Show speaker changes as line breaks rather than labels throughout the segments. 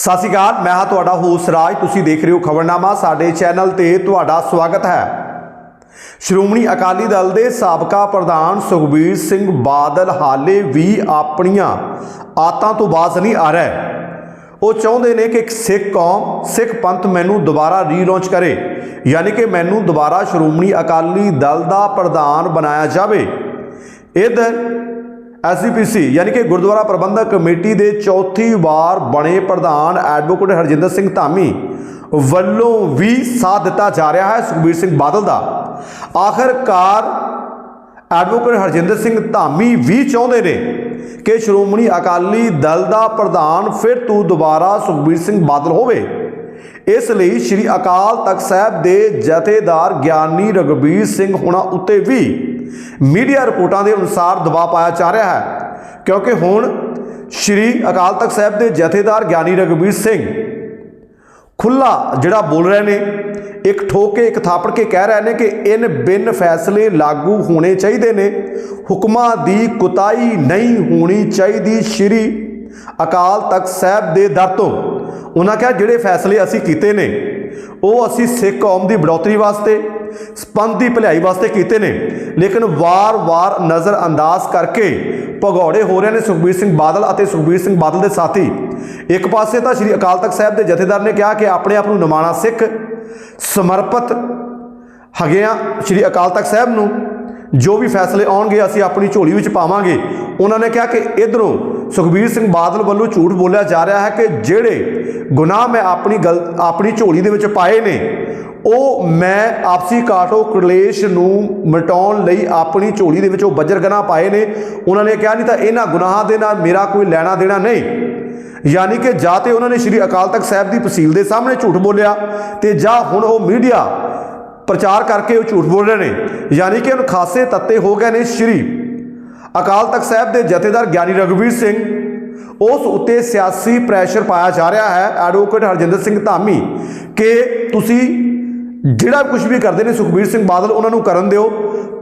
ਸਤਿ ਸ਼੍ਰੀ ਅਕਾਲ, ਮੈਂ ਹਾਂ ਤੁਹਾਡਾ ਹੋਸ ਰਾਜ। ਤੁਸੀਂ ਦੇਖ ਰਹੇ ਹੋ ਖਬਰਨਾਮਾ, ਸਾਡੇ ਚੈਨਲ ਤੇ ਤੁਹਾਡਾ ਸਵਾਗਤ ਹੈ। ਸ਼੍ਰੋਮਣੀ ਅਕਾਲੀ ਦਲ ਦੇ ਸਾਬਕਾ ਪ੍ਰਧਾਨ ਸੁਖਬੀਰ ਸਿੰਘ ਬਾਦਲ ਹਾਲੇ ਵੀ ਆਪਣੀਆਂ ਆਤਾਂ ਤੋਂ ਬਾਜ਼ ਨਹੀਂ ਆ ਰਿਹਾ। ਉਹ ਚਾਹੁੰਦੇ ਨੇ ਕਿ ਇੱਕ ਸਿੱਖ ਕੌਮ, ਸਿੱਖ ਪੰਥ ਮੈਨੂੰ ਦੁਬਾਰਾ ਰੀਲਾਂਚ ਕਰੇ, ਯਾਨੀ ਕਿ ਮੈਨੂੰ ਦੁਬਾਰਾ ਸ਼੍ਰੋਮਣੀ ਅਕਾਲੀ ਦਲ ਦਾ ਪ੍ਰਧਾਨ ਬਣਾਇਆ ਜਾਵੇ। ਇਧਰ ਐਸਜੀਪੀਸੀ ਯਾਨੀ ਕਿ ਗੁਰਦੁਆਰਾ ਪ੍ਰਬੰਧਕ ਕਮੇਟੀ ਦੇ ਚੌਥੀ ਵਾਰ ਬਣੇ ਪ੍ਰਧਾਨ ਐਡਵੋਕੇਟ ਹਰਜਿੰਦਰ ਸਿੰਘ ਧਾਮੀ ਵੱਲੋਂ ਵੀ ਸਾਥ ਦਿੱਤਾ ਜਾ ਰਿਹਾ ਹੈ ਸੁਖਬੀਰ ਸਿੰਘ ਬਾਦਲ ਦਾ। ਆਖਰਕਾਰ ਐਡਵੋਕੇਟ ਹਰਜਿੰਦਰ ਸਿੰਘ ਧਾਮੀ ਵੀ ਚਾਹੁੰਦੇ ਨੇ ਕਿ ਸ਼੍ਰੋਮਣੀ ਅਕਾਲੀ ਦਲ ਦਾ ਪ੍ਰਧਾਨ ਫਿਰ ਤੋਂ ਦੁਬਾਰਾ ਸੁਖਬੀਰ ਸਿੰਘ ਬਾਦਲ ਹੋਵੇ। ਇਸ ਲਈ ਸ੍ਰੀ ਅਕਾਲ ਤਖਤ ਸਾਹਿਬ ਦੇ ਜਥੇਦਾਰ ਗਿਆਨੀ ਰਗਵੀਰ ਸਿੰਘ ਹੁਣਾ ਉੱਤੇ ਵੀ ਮੀਡੀਆ ਰਿਪੋਰਟਾਂ ਦੇ ਅਨੁਸਾਰ ਦਬਾਅ ਪਾਇਆ ਜਾ ਰਿਹਾ ਹੈ, ਕਿਉਂਕਿ ਹੁਣ ਸ੍ਰੀ ਅਕਾਲ ਤਖਤ ਸਾਹਿਬ ਦੇ ਜਥੇਦਾਰ ਗਿਆਨੀ ਰਗਵੀਰ ਸਿੰਘ ਖੁੱਲਾ ਜਿਹੜਾ ਬੋਲ ਰਹੇ ਨੇ, ਇੱਕ ਠੋਕ ਕੇ ਇੱਕ ਥਾਪੜ ਕੇ ਕਹਿ ਰਹੇ ਨੇ ਕਿ ਇਨ ਬਿਨ ਫੈਸਲੇ ਲਾਗੂ ਹੋਣੇ ਚਾਹੀਦੇ ਨੇ, ਹੁਕਮਾਂ ਦੀ ਕੁਤਾਈ ਨਹੀਂ ਹੋਣੀ ਚਾਹੀਦੀ ਸ਼੍ਰੀ ਅਕਾਲ ਤਖਤ ਸਾਹਿਬ ਦੇ ਦਰ ਤੋਂ। ਉਹਨਾਂ ਕਿਹਾ ਜਿਹੜੇ ਫੈਸਲੇ ਅਸੀਂ ਕੀਤੇ ਨੇ ਉਹ ਅਸੀਂ ਸਿੱਖ ਕੌਮ ਦੀ ਬੜੋਤਰੀ ਵਾਸਤੇ ਪੰਥ ਦੀ ਭਲਾਈ ਵਾਸਤੇ ਕੀਤੇ ਨੇ। ਲੇਕਿਨ ਵਾਰ-ਵਾਰ ਨਜ਼ਰ ਅੰਦਾਜ਼ ਕਰਕੇ ਭਗੌੜੇ ਹੋ ਰਹੇ ਨੇ ਸੁਖਬੀਰ ਸਿੰਘ ਬਾਦਲ ਅਤੇ ਸੁਖਬੀਰ ਸਿੰਘ ਬਾਦਲ ਦੇ ਸਾਥੀ। ਇੱਕ ਪਾਸੇ ਤਾਂ ਸ੍ਰੀ ਅਕਾਲ ਤਖਤ ਸਾਹਿਬ ਦੇ ਜਥੇਦਾਰ ਨੇ ਕਿਹਾ ਕਿ ਆਪਣੇ ਆਪ ਨੂੰ ਨਮਾਣਾ ਸਿੱਖ, ਸਮਰਪਿਤ ਹੈਗੇ ਆ ਸ੍ਰੀ ਅਕਾਲ ਤਖਤ ਸਾਹਿਬ ਨੂੰ। ਜੋ ਵੀ ਫੈਸਲੇ ਆਉਣਗੇ, ਅਸੀਂ ਆਪਣੀ ਝੋਲੀ ਵਿੱਚ ਪਾਵਾਂਗੇ। ਉਹਨਾਂ ਨੇ ਕਿਹਾ ਕਿ ਇਧਰੋਂ ਸੁਖਬੀਰ ਸਿੰਘ ਬਾਦਲ ਵੱਲੋਂ ਝੂਠ ਬੋਲਿਆ ਜਾ ਰਿਹਾ ਹੈ ਕਿ ਜਿਹੜੇ ਗੁਨਾਹ ਮੈਂ ਆਪਣੀ ਗਲ, ਆਪਣੀ ਝੋਲੀ ਦੇ ਵਿੱਚ ਪਾਏ ਨੇ, ਉਹ ਮੈਂ ਆਪਸੀ ਕਾਟੋ ਕਲੇਸ਼ ਨੂੰ ਮਿਟਾਉਣ ਲਈ ਆਪਣੀ ਝੋਲੀ ਦੇ ਵਿੱਚ ਉਹ ਬੱਜਰ ਗਨਾਹ ਪਾਏ ਨੇ। ਉਹਨਾਂ ਨੇ ਕਿਹਾ, ਨਹੀਂ ਤਾਂ ਇਹਨਾਂ ਗੁਨਾਹਾਂ ਦੇ ਨਾਲ ਮੇਰਾ ਕੋਈ ਲੈਣਾ ਦੇਣਾ ਨਹੀਂ। ਯਾਨੀ ਕਿ ਜਾਂ ਤੇ ਉਹਨਾਂ ਨੇ ਸ੍ਰੀ ਅਕਾਲ ਤਖਤ ਸਾਹਿਬ ਦੀ ਤਹਿਸੀਲ ਦੇ ਸਾਹਮਣੇ ਝੂਠ ਬੋਲਿਆ ਤੇ ਜਾਂ ਹੁਣ ਉਹ ਮੀਡੀਆ ਪ੍ਰਚਾਰ ਕਰਕੇ ਉਹ ਝੂਠ ਬੋਲ ਰਹੇ ਨੇ। ਯਾਨੀ ਕਿ ਹੁਣ ਖਾਸੇ ਤੱਤੇ ਹੋ ਗਏ ਨੇ ਸ੍ਰੀ ਅਕਾਲ ਤਖਤ ਸਾਹਿਬ ਦੇ ਜਥੇਦਾਰ ਗਿਆਨੀ ਰਗਵੀਰ ਸਿੰਘ, ਉਸ ਉੱਤੇ ਸਿਆਸੀ ਪ੍ਰੈਸ਼ਰ ਪਾਇਆ ਜਾ ਰਿਹਾ ਹੈ ਐਡਵੋਕੇਟ ਹਰਜਿੰਦਰ ਸਿੰਘ ਧਾਮੀ, ਕਿ ਤੁਸੀਂ ਜਿਹੜਾ ਕੁਝ ਵੀ ਕਰਦੇ ਨੇ ਸੁਖਬੀਰ ਸਿੰਘ ਬਾਦਲ, ਉਹਨਾਂ ਨੂੰ ਕਰਨ ਦਿਓ।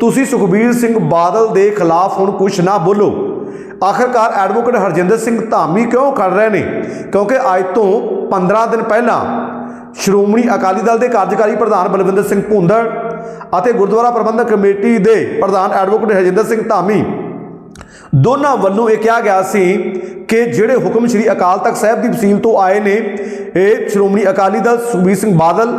ਤੁਸੀਂ ਸੁਖਬੀਰ ਸਿੰਘ ਬਾਦਲ ਦੇ ਖਿਲਾਫ ਹੁਣ ਕੁਝ ਨਾ ਬੋਲੋ। ਆਖਰਕਾਰ ਐਡਵੋਕੇਟ ਹਰਜਿੰਦਰ ਸਿੰਘ ਧਾਮੀ ਕਿਉਂ ਖੜ ਰਹੇ ਨੇ? ਕਿਉਂਕਿ ਅੱਜ ਤੋਂ 15 ਦਿਨ ਪਹਿਲਾਂ ਸ਼੍ਰੋਮਣੀ ਅਕਾਲੀ ਦਲ ਦੇ ਕਾਰਜਕਾਰੀ ਪ੍ਰਧਾਨ ਬਲਵਿੰਦਰ ਸਿੰਘ ਭੁੰਦੜ ਅਤੇ ਗੁਰਦੁਆਰਾ ਪ੍ਰਬੰਧਕ ਕਮੇਟੀ ਦੇ ਪ੍ਰਧਾਨ ਐਡਵੋਕੇਟ ਹਰਜਿੰਦਰ ਸਿੰਘ ਧਾਮੀ ਦੋਨਾਂ ਵੱਲੋਂ ਇਹ ਕਿਹਾ ਗਿਆ ਸੀ ਕਿ ਜਿਹੜੇ ਹੁਕਮ ਸ੍ਰੀ ਅਕਾਲ ਤਖਤ ਸਾਹਿਬ ਦੀ ਵਸੀਲ ਤੋਂ ਆਏ ਨੇ, ਇਹ ਸ਼੍ਰੋਮਣੀ ਅਕਾਲੀ ਦਲ ਸੁਖਬੀਰ ਸਿੰਘ ਬਾਦਲ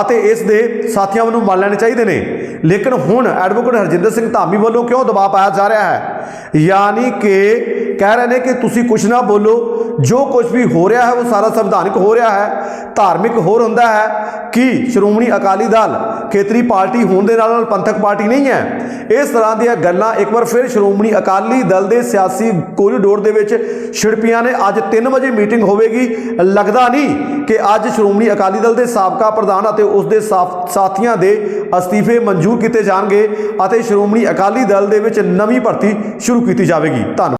ਅਤੇ ਇਸ ਦੇ ਸਾਥੀਆਂ ਵੱਲੋਂ ਮੰਨ ਲੈਣੇ ਚਾਹੀਦੇ ਨੇ। ਲੇਕਿਨ ਹੁਣ ਐਡਵੋਕੇਟ ਹਰਜਿੰਦਰ ਸਿੰਘ ਧਾਮੀ ਵੱਲੋਂ ਕਿਉਂ ਦਬਾਅ ਪਾਇਆ ਜਾ ਰਿਹਾ ਹੈ? ਯਾਨੀ ਕਿ ਕਹਿ ਰਹੇ ਨੇ ਕਿ ਤੁਸੀਂ ਕੁਝ ਨਾ ਬੋਲੋ ਜੋ ਕੁਝ ਵੀ ਹੋ ਰਿਹਾ ਹੈ, ਉਹ ਸਾਰਾ ਸੰਵਿਧਾਨਿਕ ਹੋ ਰਿਹਾ ਹੈ, ਧਾਰਮਿਕ ਹੋਰ ਹੁੰਦਾ ਹੈ ਕਿ ਸ਼੍ਰੋਮਣੀ ਅਕਾਲੀ ਦਲ ਖੇਤਰੀ ਪਾਰਟੀ ਹੋਣ ਦੇ ਨਾਲ ਨਾਲ ਪੰਥਕ ਪਾਰਟੀ ਨਹੀਂ ਹੈ। ਇਸ ਤਰ੍ਹਾਂ ਦੀਆਂ ਗੱਲਾਂ ਇੱਕ ਵਾਰ ਫਿਰ ਸ਼੍ਰੋਮਣੀ ਅਕਾਲੀ ਦਲ ਦੇ ਸਿਆਸੀ ਕੋਰੀਡੋਰ ਦੇ ਵਿੱਚ ਛਿੜਪੀਆਂ ਨੇ। ਅੱਜ 3 ਵਜੇ ਮੀਟਿੰਗ ਹੋਵੇਗੀ। ਲੱਗਦਾ ਨਹੀਂ ਕਿ ਅੱਜ ਸ਼੍ਰੋਮਣੀ ਅਕਾਲੀ ਦਲ ਦੇ ਸਾਬਕਾ ਪ੍ਰਧਾਨ ਅਤੇ ਉਸ ਦੇ ਸਾਥ- ਸਾਥੀਆਂ ਦੇ ਅਸਤੀਫੇ ਮਨਜ਼ੂਰ ਕੀਤੇ ਜਾਣਗੇ ਅਤੇ ਸ਼੍ਰੋਮਣੀ ਅਕਾਲੀ ਦਲ ਦੇ ਵਿੱਚ ਨਵੀਂ ਭਰਤੀ ਸ਼ੁਰੂ ਕੀਤੀ ਜਾਵੇਗੀ। ਧੰਨਵਾਦ।